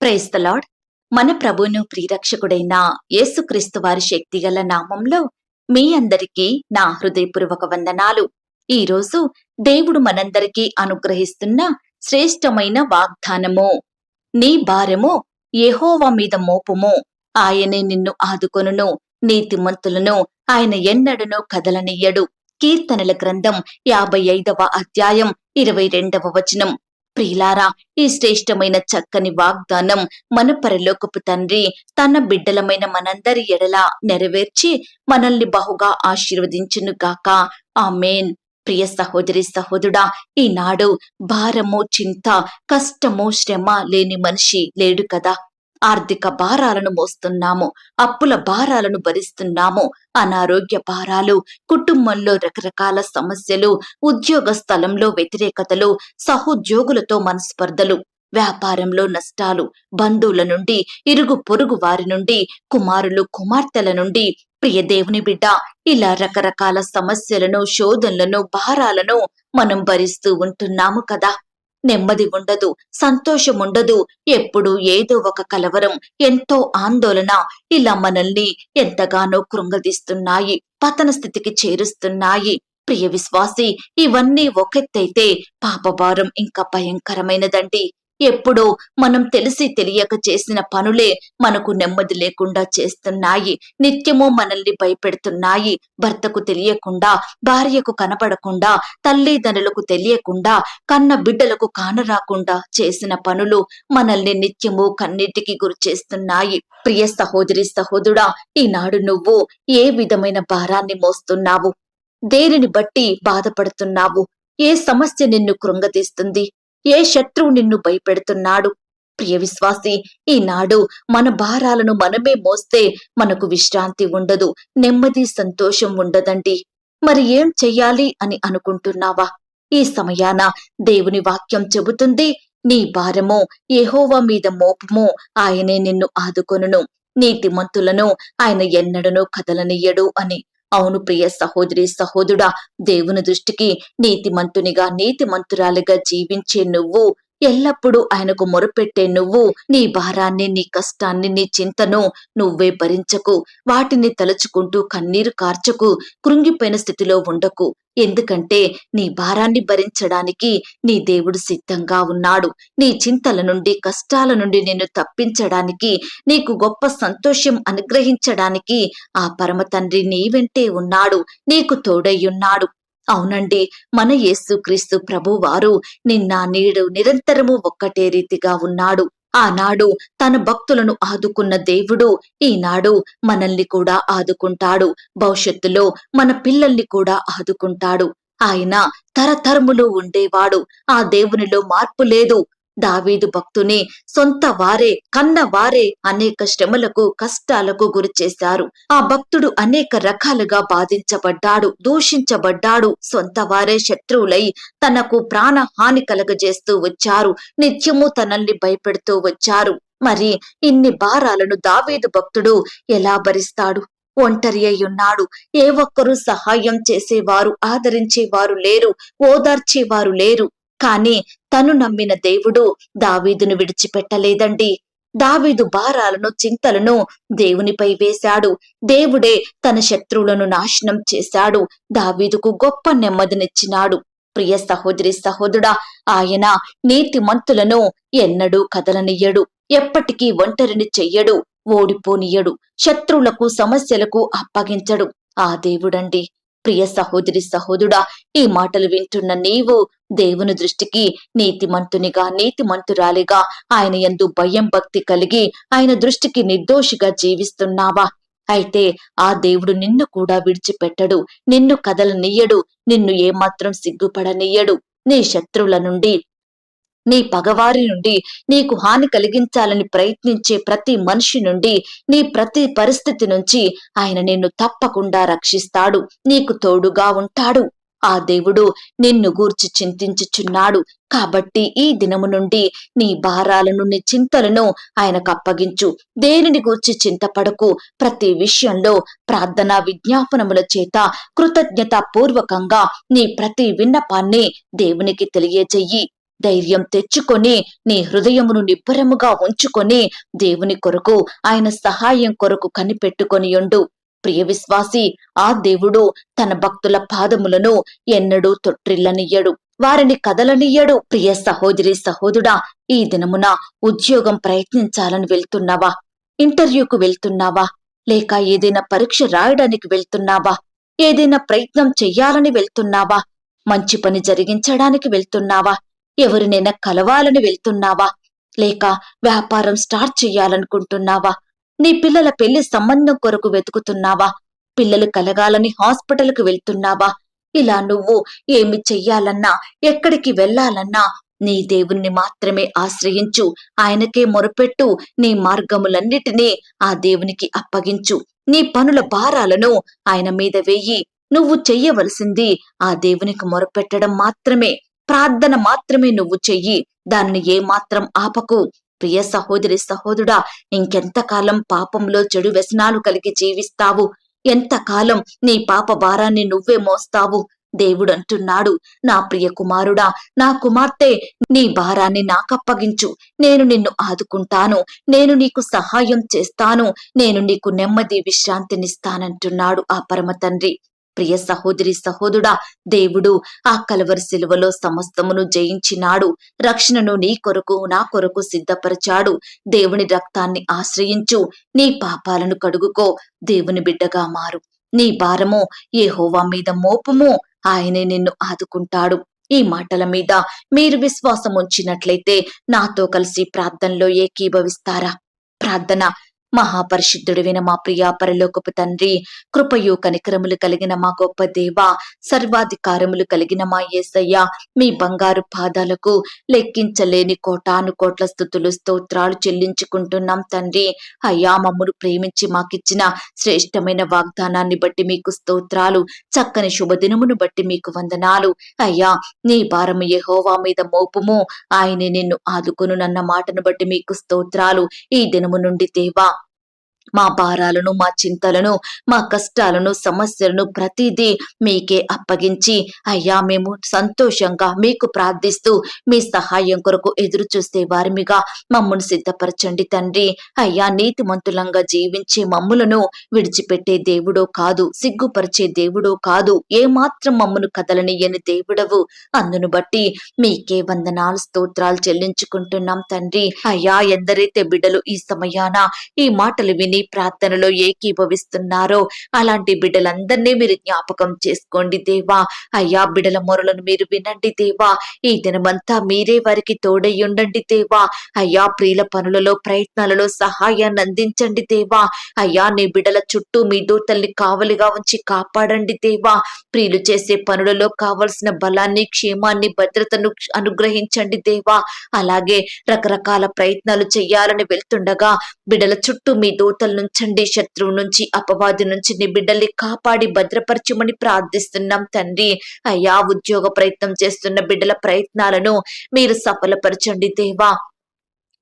Praise the Lord మన ప్రభును ప్రియరక్షకుడైన యేసుక్రీస్తు వారి శక్తిగల నామంలో మీ అందరికీ నా హృదయపూర్వక వందనాలు. ఈ రోజు దేవుడు మనందరికీ అనుగ్రహిస్తున్న శ్రేష్టమైన వాగ్దానము. నీ భారము ఎహోవ మీద మోపుము. ఆయనే నిన్ను ఆదుకొనును నీతిమంతులను ఆయన ఎన్నడను కదలనియ్యడు. కీర్తనల గ్రంథం యాభై ఐదవ అధ్యాయం ఇరవై రెండవ వచనం. ప్రియులారా ఈ శ్రేష్టమైన చక్కని వాగ్దానం మన పరలోకపు తండ్రి తన బిడ్డలమైన మనందరి ఎడల నెరవేర్చి మనల్ని బహుగా ఆశీర్వదించును గాక. ఆమెన్. ప్రియ సహోదరి సహోదరుడా ఈనాడు భారము చింత కష్టము శ్రమ లేని మనిషి లేడు కదా. ఆర్థిక భారాలను మోస్తున్నాము అప్పుల భారాలను భరిస్తున్నాము అనారోగ్య భారాలు కుటుంబంలో రకరకాల సమస్యలు ఉద్యోగ స్థలంలో వ్యతిరేకతలు సహోద్యోగులతో మనస్పర్ధలు వ్యాపారంలో నష్టాలు బంధువుల నుండి ఇరుగు పొరుగు వారి నుండి కుమారులు కుమార్తెల నుండి ప్రియ దేవుని బిడ్డ ఇలా రకరకాల సమస్యలను శోధనలను భారాలను మనం భరిస్తూ ఉంటున్నాము కదా. నెమ్మది ఉండదు సంతోషం ఉండదు ఎప్పుడు ఏదో ఒక కలవరం ఎంతో ఆందోళన. ఇలా మనల్ని ఎంతగానో కృంగదీస్తున్నాయి పతన స్థితికి చేరుస్తున్నాయి. ప్రియ విశ్వాసి ఇవన్నీ ఒకెత్తైతే పాపభారం ఇంకా భయంకరమైనదండి. ఎప్పుడో మనం తెలిసి తెలియక చేసిన పనులే మనకు నెమ్మది లేకుండా చేస్తున్నాయి. నిత్యము మనల్ని భయపెడుతున్నాయి. భర్తకు తెలియకుండా భార్యకు కనపడకుండా తల్లిదండ్రులకు తెలియకుండా కన్న బిడ్డలకు కానరాకుండా చేసిన పనులు మనల్ని నిత్యము కన్నీటికి గురి చేస్తున్నాయి. ప్రియ సహోదరి సహోదరుడా ఈనాడు నువ్వు ఏ విధమైన భారాన్ని మోస్తున్నావు? దేనిని బట్టి బాధపడుతున్నావు? ఏ సమస్య నిన్ను కృంగతీస్తుంది? ఏ శత్రువు నిన్ను భయపెడుతున్నాడు? ప్రియ విశ్వాసి ఈనాడు మన భారాలను మనమే మోస్తే మనకు విశ్రాంతి ఉండదు నెమ్మది సంతోషం ఉండదండి. మరి ఏం చెయ్యాలి అని అనుకుంటున్నావా? ఈ సమయాన దేవుని వాక్యం చెబుతుంది నీ భారము ఏహోవా మీద మోపము ఆయనే నిన్ను ఆదుకొనును. నీతిమంతులను ఆయన ఎన్నడనూ కదలనియ్యడు అని. అవును ప్రియ సహోదరి సహోదరుడా దేవుని దృష్టికి నీతిమంతునిగా నీతిమంతురాలిగా జీవించే నువ్వు ఎల్లప్పుడూ ఆయనకు మొరపెట్టే నువ్వు నీ భారాన్ని నీ కష్టాన్ని నీ చింతను నువ్వే భరించకు. వాటిని తలుచుకుంటూ కన్నీరు కార్చకు. కృంగిపోయిన స్థితిలో ఉండకు. ఎందుకంటే నీ భారాన్ని భరించడానికి నీ దేవుడు సిద్ధంగా ఉన్నాడు. నీ చింతల నుండి కష్టాల నుండి నిన్ను తప్పించడానికి నీకు గొప్ప సంతోషం అనుగ్రహించడానికి ఆ పరమ తండ్రి నీ వెంటే ఉన్నాడు. నీకు తోడయ్యున్నాడు అవునండి మన యేసుక్రీస్తు ప్రభువారు నిన్న నేడు నిరంతరము ఒక్కటే రీతిగా ఉన్నాడు. ఆనాడు తన భక్తులను ఆదుకున్న దేవుడు ఈనాడు మనల్ని కూడా ఆదుకుంటాడు. భవిష్యత్తులో మన పిల్లల్ని కూడా ఆదుకుంటాడు. ఆయన తరతరములు ఉండేవాడు. ఆ దేవునిలో మార్పు లేదు. దావీదు భక్తుని సొంత వారే కన్న వారే అనేక శ్రమలకు కష్టాలకు గురిచేశారు ఆ భక్తుడు అనేక రకాలుగా బాధించబడ్డాడు దూషించబడ్డాడు. సొంత వారే శత్రువులై తనకు ప్రాణ హాని కలగజేస్తూ వచ్చారు. నిత్యము తనల్ని భయపెడుతూ వచ్చారు. మరి ఇన్ని భారాలను దావీదు భక్తుడు ఎలా భరిస్తాడు? ఒంటరి అయి ఉన్నాడు. ఏ ఒక్కరూ సహాయం చేసేవారు ఆదరించేవారు లేరు ఓదార్చేవారు లేరు. కానీ తను నమ్మిన దేవుడు దావీదును విడిచిపెట్టలేదండి. దావీదు భారాలను చింతలను దేవునిపై వేశాడు. దేవుడే తన శత్రువులను నాశనం చేశాడు. దావీదుకు గొప్ప నెమ్మదినిచ్చినాడు. ప్రియ సహోదరి సహోదరుడా ఆయన నీతిమంతులను ఎన్నడూ కదలనియ్యడు. ఎప్పటికీ ఒంటరిని చెయ్యడు ఓడిపోనియడు శత్రువులకు సమస్యలకు అప్పగించడు. ఆ దేవుడండి ప్రియ సహోదరి సహోదుడా ఈ మాటలు వింటున్న నీవు దేవుని దృష్టికి నీతిమంతునిగా నీతిమంతురాలిగా ఆయన ఎందు భయం భక్తి కలిగి ఆయన దృష్టికి నిర్దోషిగా జీవిస్తున్నావా? అయితే ఆ దేవుడు నిన్ను కూడా విడిచిపెట్టడు నిన్ను కదలనీయడు నిన్ను ఏమాత్రం సిగ్గుపడనీయడు. నీ శత్రువుల నుండి నీ పగవారి నుండి నీకు హాని కలిగించాలని ప్రయత్నించే ప్రతి మనిషి నుండి నీ ప్రతి పరిస్థితి నుంచి ఆయన నిన్ను తప్పకుండా రక్షిస్తాడు. నీకు తోడుగా ఉంటాడు. ఆ దేవుడు నిన్ను గూర్చి చింతించుచున్నాడు. కాబట్టి ఈ దినము నుండి నీ భారాలను నీ చింతలను ఆయనకు అప్పగించు. దేనిని గూర్చి చింతపడకు? ప్రతి విషయంలో ప్రార్థన విజ్ఞాపనముల చేత కృతజ్ఞత పూర్వకంగా నీ ప్రతి విన్నపాన్ని దేవునికి తెలియజెయ్యి ధైర్యం తెచ్చుకొని నీ హృదయమును నిబ్బరముగా ఉంచుకొని దేవుని కొరకు ఆయన సహాయం కొరకు కనిపెట్టుకొని ఉండు. ప్రియ విశ్వాసి ఆ దేవుడు తన భక్తుల పాదములను ఎన్నడూ తొట్టిల్లనియ్యడు. వారిని కదలనియ్యడు. ప్రియ సహోదరి సహోదుడా ఈ దినమున ఉద్యోగం ప్రయత్నించాలని వెళ్తున్నావా? ఇంటర్వ్యూకు వెళ్తున్నావా? లేక ఏదైనా పరీక్ష రాయడానికి వెళ్తున్నావా? ఏదైనా ప్రయత్నం చెయ్యాలని వెళ్తున్నావా? మంచి పని జరిగించడానికి వెళ్తున్నావా? ఎవరినైనా కలవాలని వెళ్తున్నావా? లేక వ్యాపారం స్టార్ట్ చెయ్యాలనుకుంటున్నావా? నీ పిల్లల పెళ్ళి సంబంధం కొరకు వెతుకుతున్నావా? పిల్లలు కలగాలని హాస్పిటల్కు వెళ్తున్నావా? ఇలా నువ్వు ఏమి చెయ్యాలన్నా ఎక్కడికి వెళ్ళాలన్నా నీ దేవుణ్ణి మాత్రమే ఆశ్రయించు. ఆయనకే మొరపెట్టు. నీ మార్గములన్నిటినీ ఆ దేవునికి అప్పగించు. నీ పనుల భారాలను ఆయన మీద వేయి. నువ్వు చెయ్యవలసింది ఆ దేవునికి మొరపెట్టడం మాత్రమే. ప్రార్థన మాత్రమే నువ్వు చెయ్యి. దాన్ని ఏమాత్రం ఆపకు. ప్రియ సహోదరి సహోదరుడా ఇంకెంతకాలం పాపంలో చెడు వ్యసనాలు కలిగి జీవిస్తావు? ఎంతకాలం నీ పాప భారాన్ని నువ్వే మోస్తావు? దేవుడు అంటున్నాడు నా ప్రియ కుమారుడా నా కుమార్తె నీ భారాన్ని నాకప్పగించు. నేను నిన్ను ఆదుకుంటాను. నేను నీకు సహాయం చేస్తాను. నేను నీకు నెమ్మది విశ్రాంతినిస్తానంటున్నాడు ఆ పరమ తండ్రి ప్రియ సహోదరి సహోదుడా దేవుడు ఆ కలవరి శిలువలో సమస్తమును జయించినాడు. రక్షణను నీ కొరకు నా కొరకు సిద్ధపరిచాడు. దేవుని రక్తాన్ని ఆశ్రయించు. నీ పాపాలను కడుగుకో. దేవుని బిడ్డగా మారు. నీ భారము ఏ హోవా మీద మోపుము. ఆయనే నిన్ను ఆదుకుంటాడు. ఈ మాటల మీద మీరు విశ్వాసం ఉంచినట్లయితే నాతో కలిసి ప్రార్థనలో ఏకీభవిస్తారా? ప్రార్థన మహాపరిశుద్ధుడివిన మా ప్రియా పరలోకపు తండ్రి కృపయు కనికరములు కలిగిన మా గొప్ప దేవ సర్వాధికారములు కలిగిన మా యేసయ్య మీ బంగారు పాదాలకు లెక్కించలేని కోటాను కోట్ల స్థుతులు స్తోత్రాలు చెల్లించుకుంటున్నాం తండ్రి. అయ్యా మమ్మను ప్రేమించి మాకిచ్చిన శ్రేష్టమైన వాగ్దానాన్ని బట్టి మీకు స్తోత్రాలు చక్కని శుభదినమును బట్టి మీకు వందనాలు. అయ్యా నీ భారము యెహోవా మీద మోపుము. ఆయనే నిన్ను ఆదుకును నన్న మాటను బట్టి మీకు స్తోత్రాలు. ఈ దినము నుండి దేవా మా భారాలను మా చింతలను మా కష్టాలను సమస్యలను ప్రతిదీ మీకే అప్పగించి అయ్యా మేము సంతోషంగా మీకు ప్రార్థిస్తూ మీ సహాయం కొరకు ఎదురు చూస్తే వారిమిగా మమ్మల్ని సిద్ధపరచండి తండ్రి. అయ్యా నీతిమంతులంగా జీవించే మమ్ములను విడిచిపెట్టే దేవుడో కాదు సిగ్గుపరిచే దేవుడో కాదు ఏమాత్రం మమ్మను కదలనియని దేవుడవు. అందును బట్టి మీకే వందనాలు స్తోత్రాలు చెల్లించుకుంటున్నాం తండ్రి. అయ్యా ఎందరైతే బిడ్డలు ఈ సమయాన ఈ మాటలు విని ప్రార్థనలో ఏకీభవిస్తున్నారో అలాంటి బిడ్డలందరినీ మీరు జ్ఞాపకం చేసుకోండి దేవా. అయ్యా బిడ్డల మొరలను మీరు వినండి దేవా. ఈ దినమంతా మీరే వారికి తోడై ఉండండి దేవా. అయ్యా ప్రియుల పనులలో ప్రయత్నాలలో సహాయాన్ని అందించండి దేవా. అయ్యా నీ బిడ్డల చుట్టూ మీ దూతల్ని కావలిగా ఉంచి కాపాడండి దేవా. ప్రియులు చేసే పనులలో కావలసిన బలాన్ని క్షేమాన్ని భద్రతను అనుగ్రహించండి దేవా. అలాగే రకరకాల ప్రయత్నాలు చేయాలని వెళ్తుండగా బిడ్డల చుట్టూ మీ దూతలు నుంచండి శత్రువు నుంచి అపవాది నుంచి నీ బిడ్డల్ని కాపాడి భద్రపరచమని ప్రార్థిస్తున్నాం తండ్రి. అయ్యా ఉద్యోగ ప్రయత్నం చేస్తున్న బిడ్డల ప్రయత్నాలను మీరు సఫలపరచండి దేవా.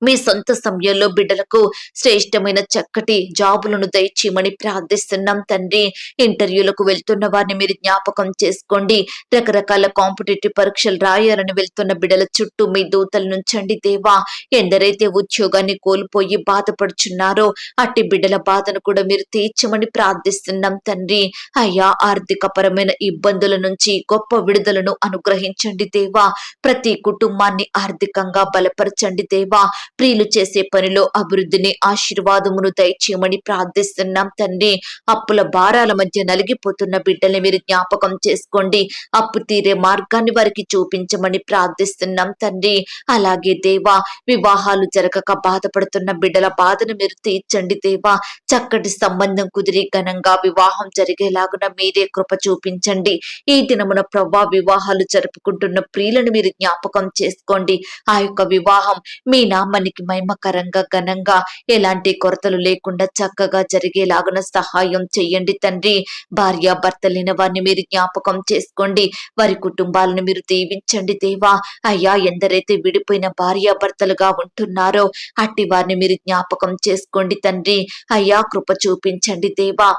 మీ సొంత సమయంలో బిడ్డలకు శ్రేష్టమైన చక్కటి జాబులను దయచేయమని ప్రార్థిస్తున్నాం తండ్రి. ఇంటర్వ్యూలకు వెళ్తున్న వారిని మీరు జ్ఞాపకం చేసుకోండి. రకరకాల కాంపిటేటివ్ పరీక్షలు రాయాలని వెళ్తున్న బిడ్డల చుట్టూ మీ దూతల నుంచండి దేవా ఎందరైతే ఉద్యోగాన్ని కోల్పోయి బాధపడుచున్నారో అట్టి బిడ్డల బాధను కూడా మీరు తీర్చమని ప్రార్థిస్తున్నాం తండ్రి. అయ్యా ఆర్థిక పరమైన ఇబ్బందుల నుంచి గొప్ప విడుదలను అనుగ్రహించండి దేవా. ప్రతి కుటుంబాన్ని ఆర్థికంగా బలపరచండి దేవా. ప్రియులు చేసే పనిలో అభివృద్ధిని ఆశీర్వాదమును దయచేయమని ప్రార్థిస్తున్నాం తండ్రి. అప్పుల భారాల మధ్య నలిగిపోతున్న బిడ్డల్ని మీరు జ్ఞాపకం చేసుకోండి. అప్పు తీరే మార్గాన్ని వారికి చూపించమని ప్రార్థిస్తున్నాం తండ్రి. అలాగే దేవా వివాహాలు జరగక బాధపడుతున్న బిడ్డల బాధను మీరు తీర్చండి దేవా. చక్కటి సంబంధం కుదిరి ఘనంగా వివాహం జరిగేలాగున మీరే కృప చూపించండి. ఈ దినమున ప్రవ్వా వివాహాలు జరుపుకుంటున్న ప్రియులను మీరు జ్ఞాపకం చేసుకోండి. ఆ యొక్క వివాహం మీ నామానికి మహిమకరంగా ఘనంగా ఎలాంటి కొరతలు లేకుండా చక్కగా జరిగేలాగున సహాయం చెయ్యండి తండ్రి. భార్య భర్త లేని వారిని మీరు జ్ఞాపకం చేసుకోండి. వారి కుటుంబాలను మీరు దీవించండి దేవా. అయ్యా ఎందరైతే విడిపోయిన భార్య భర్తలుగా ఉంటున్నారో అట్టి వారిని మీరు జ్ఞాపకం చేసుకోండి తండ్రి. అయ్యా కృప చూపించండి దేవా.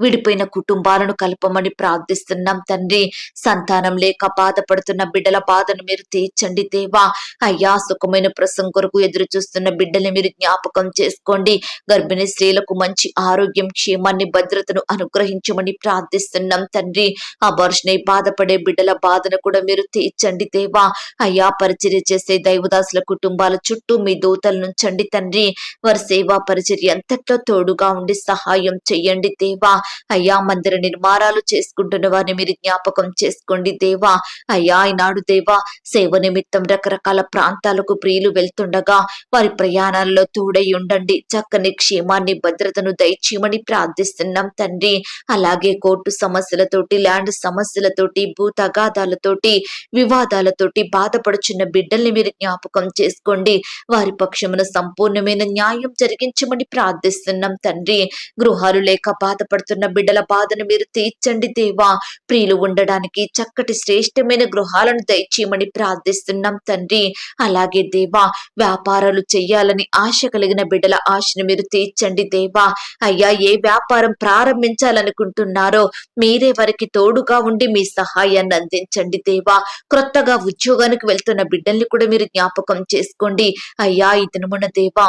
విడిపోయిన కుటుంబాలను కలపమని ప్రార్థిస్తున్నాం తండ్రి. సంతానం లేక బాధపడుతున్న బిడ్డల బాధను మీరు తీర్చండి దేవా. అయ్యా సుఖమైన ప్రసం కొరకు ఎదురు చూస్తున్న బిడ్డల్ని మీరు జ్ఞాపకం చేసుకోండి. గర్భిణీ స్త్రీలకు మంచి ఆరోగ్యం క్షేమాన్ని భద్రతను అనుగ్రహించమని ప్రార్థిస్తున్నాం తండ్రి. ఆ వర్షనై బాధపడే బిడ్డల బాధను కూడా మీరు తీర్చండి దేవా. అయ్యా పరిచర్య చేసే దైవదాసుల కుటుంబాల చుట్టూ మీ దూతలు నుంచండి తండ్రి. వారి సేవా పరిచర్య అంతట్లో తోడుగా ఉండి సహాయం చెయ్యండి దేవా. అయ్యా మందిర నిర్మాణాలు చేసుకుంటున్న వారిని మీరు జ్ఞాపకం చేసుకోండి దేవా. అయ్యా ఈనాడు దేవా సేవ నిమిత్తం రకరకాల ప్రాంతాలకు ప్రియులు వెళ్తుండగా వారి ప్రయాణాల్లో తోడై ఉండండి. చక్కని క్షేమాన్ని భద్రతను దయచేయమని ప్రార్థిస్తున్నాం తండ్రి. అలాగే కోర్టు సమస్యలతోటి ల్యాండ్ సమస్యలతోటి భూ తగాదాలతోటి వివాదాలతోటి బాధపడుచున్న బిడ్డల్ని మీరు జ్ఞాపకం చేసుకోండి. వారి పక్షమున సంపూర్ణమైన న్యాయం జరిగించమని ప్రార్థిస్తున్నాం తండ్రి. గృహాలు లేక బాధపడుతున్న బిడ్డల బాధను మీరు తీర్చండి దేవా. ప్రియులు ఉండడానికి చక్కటి శ్రేష్టమైన గృహాలను దయచేయమని ప్రార్థిస్తున్నాం తండ్రి. అలాగే దేవా వ్యాపారాలు చేయాలని ఆశ కలిగిన బిడ్డల ఆశను మీరు తీర్చండి దేవా. అయ్యా ఏ వ్యాపారం ప్రారంభించాలనుకుంటున్నారో మీరే వారికి తోడుగా ఉండి మీ సహాయాన్ని అందించండి దేవా. క్రొత్తగా ఉద్యోగానికి వెళ్తున్న బిడ్డల్ని కూడా మీరు జ్ఞాపకం చేసుకోండి. అయ్యా ఈ దినమున దేవా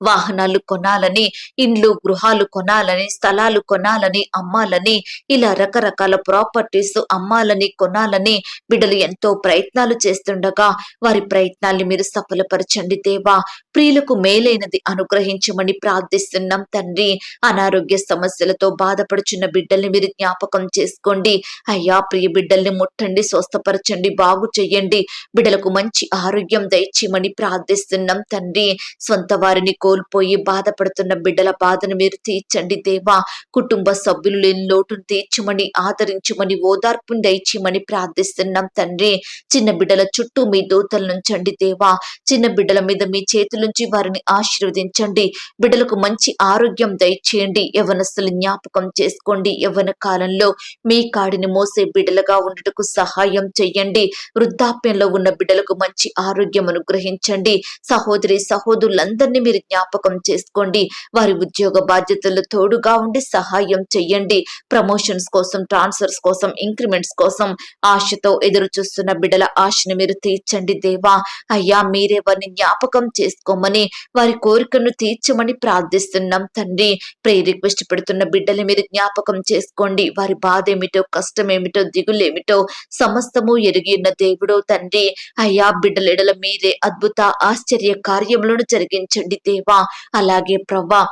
వాహనాలు కొనాలని ఇండ్లు గృహాలు కొనాలని స్థలాలు కొనాలని అమ్మాలని ఇలా రకరకాల ప్రాపర్టీస్ అమ్మాలని కొనాలని బిడ్డలు ఎంతో ప్రయత్నాలు చేస్తుండగా వారి ప్రయత్నాల్ని మీరు సఫలపరచండి దేవా. ప్రియులకు మేలైనది అనుగ్రహించమని ప్రార్థిస్తున్నాం తండ్రి. అనారోగ్య సమస్యలతో బాధపడుచున్న బిడ్డల్ని మీరు జ్ఞాపకం చేసుకోండి. అయ్యా ప్రియ బిడ్డల్ని ముట్టండి స్వస్థపరచండి బాగు చెయ్యండి. బిడ్డలకు మంచి ఆరోగ్యం దయచేయమని ప్రార్థిస్తున్నాం తండ్రి. సొంత వారిని కోల్పోయి బాధపడుతున్న బిడ్డల బాధను మీరు తీర్చండి దేవా. కుటుంబ సభ్యులు లేని లోటును తీర్చమని ఆదరించమని ఓదార్పుని దయచేయమని ప్రార్థిస్తున్నాం తండ్రి. చిన్న బిడ్డల చుట్టూ మీ దూతల నుంచండి దేవా. చిన్న బిడ్డల మీద మీ చేతుల నుంచి వారిని ఆశీర్వదించండి. బిడ్డలకు మంచి ఆరోగ్యం దయచేయండి. యవనస్తులు జ్ఞాపకం చేసుకోండి. యవ్వన కాలంలో మీ కాడిని మోసే బిడ్డలుగా ఉండటకు సహాయం చెయ్యండి. వృద్ధాప్యంలో ఉన్న బిడ్డలకు మంచి ఆరోగ్యం అనుగ్రహించండి. సహోదరి సహోదరులందరినీ మీరు జ్ఞాపకం చేసుకోండి. వారి ఉద్యోగ బాధ్యతలు తోడుగా ఉండి సహాయం చెయ్యండి. ప్రమోషన్స్ కోసం ట్రాన్స్ఫర్స్ కోసం ఇంక్రిమెంట్స్ కోసం ఆశతో ఎదురు చూస్తున్న బిడ్డల ఆశను మీరు తీర్చండి దేవా. అయ్యా మీరే వారిని జ్ఞాపకం చేసుకోమని వారి కోరికను తీర్చమని ప్రార్థిస్తున్నాం తండ్రి. ప్రే రిక్వెస్ట్ పెడుతున్న బిడ్డలు మీరు జ్ఞాపకం చేసుకోండి. వారి బాధ ఏమిటో కష్టం ఏమిటో దిగులేమిటో సమస్తము ఎరిగి ఉన్న దేవుడో తండ్రి. అయ్యా బిడ్డలెడల మీరే అద్భుత ఆశ్చర్య కార్యములను జరిగించండి దేవా. అలాగే ప్రవ్వా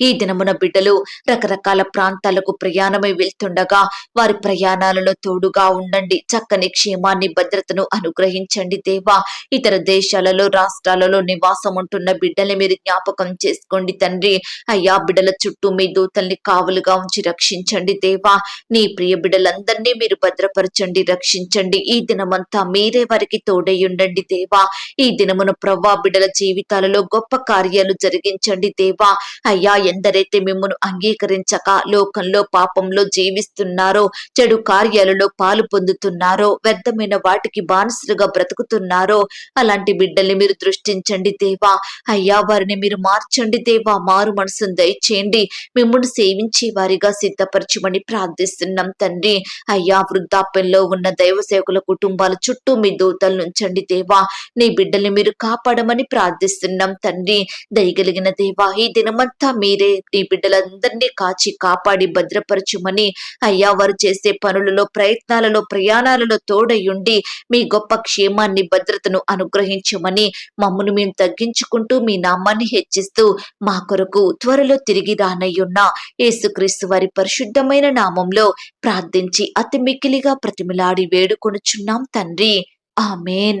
ఈ దినమున బిడ్డలు రకరకాల ప్రాంతాలకు ప్రయాణమై వెళ్తుండగా వారి ప్రయాణాలలో తోడుగా ఉండండి. చక్కని క్షేమాన్ని భద్రతను అనుగ్రహించండి దేవా. ఇతర దేశాలలో రాష్ట్రాలలో నివాసం ఉంటున్న బిడ్డల్ని మీరు జ్ఞాపకం చేసుకోండి తండ్రి. అయ్యా బిడ్డల చుట్టూ మీ దూతల్ని కావలుగా ఉంచి రక్షించండి దేవా. నీ ప్రియ బిడ్డలందరినీ మీరు భద్రపరచండి రక్షించండి. ఈ దినమంతా మీరే వారికి తోడై ఉండండి దేవా. ఈ దినమున ప్రవ్వా బిడ్డల జీవితాలలో గొప్ప కార్యాలు జరిగించండి దేవా. అయ్యా ఎందరైతే మిమ్మను అంగీకరించక లోకంలో పాపంలో జీవిస్తున్నారో చెడు కార్యాలలో పాలు పొందుతున్నారో వ్యర్థమైన వాటికి బానిసలుగా బ్రతుకుతున్నారో అలాంటి బిడ్డల్ని మీరు దృష్టించండి దేవా. అయ్యా వారిని మీరు మార్చండి దేవా. మారు మనసును దయచేయండి. మిమ్మల్ని సేవించే వారిగా సిద్ధపరచమని ప్రార్థిస్తున్నాం తండ్రి. అయ్యా వృద్ధాప్యంలో ఉన్న దైవ సేవకుల కుటుంబాల చుట్టూ మీ దూతలు నుంచండి దేవా. నీ బిడ్డల్ని మీరు కాపాడమని ప్రార్థిస్తున్నాం తండ్రి. దయగలిగిన దేవా ఈ దినమంతా మీరే నీ బిడ్డలందరినీ కాచి కాపాడి భద్రపరచుమని అయ్యా వారు చేసే పనులలో ప్రయత్నాలలో ప్రయాణాలలో తోడయుండి మీ గొప్ప క్షేమాన్ని భద్రతను అనుగ్రహించమని మమ్మను మేము తగ్గించుకుంటూ మీ నామాన్ని హెచ్చిస్తూ మా కొరకు త్వరలో తిరిగి రానయ్యున్న యేసుక్రీస్తు వారి పరిశుద్ధమైన నామంలో ప్రార్థించి అతి మిక్కిలిగా ప్రతిమిలాడి వేడుకొనుచున్నాం తండ్రి. ఆమెన్.